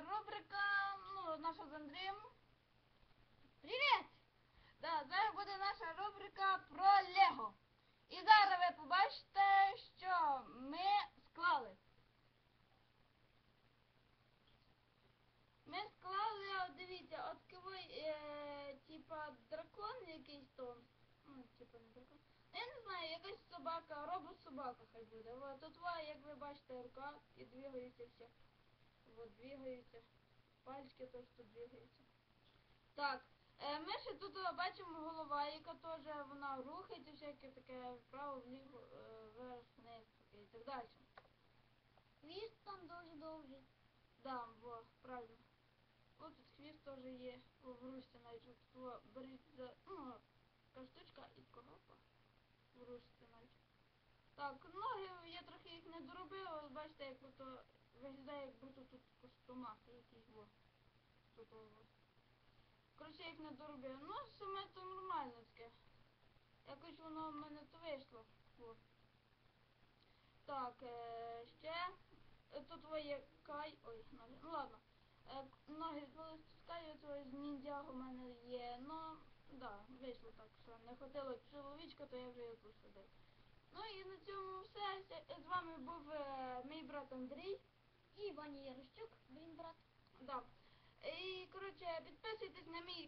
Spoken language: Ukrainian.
рубрика ну, наша з Андреем. Привет! Да, зараз буде наша рубрика про Лего. І зараз ви побачите, що ми склали. Ми склали, от дивіться, от кивий, е, типа дракон якийсь там. Ну, типа не дракон. Я не знаю, якась собака, робот собака хай буде. Тут, як ви бачите, рука і двигається все. От двигаються. Пальчики теж тут двигаються. Так, е, ми ще тут е, бачимо голова, яка теж вона рухається, всяке таке вправо, вліво, е, вверх, вниз і так далі. Хвіст там дуже довгий. Да, во, правильно. Ось тут хвіст теж є, в ручці навіть от беріть за, ну, така штучка і коропа в ручці навіть. Так, ноги я трохи їх не доробив, але бачите, як то виглядає, як будто тут костомах якийсь во. Тут о, во. Коротше, я їх не доробив. Ну, саме то нормально таке. Якось воно в мене то вийшло. Во. Так, е, ще е, тут твоє кай. Ой, ноги. Ну ладно. Е, ноги спускаю, то з ніндзяго в мене є. Ну, да, вийшло так, що не хватило чоловічка, то я вже тут садив. Ну і на цьому все. З вами був е, мій брат Андрій. І Ваня Ярощук, він брат. Да. І коротше, підписуйтесь на мій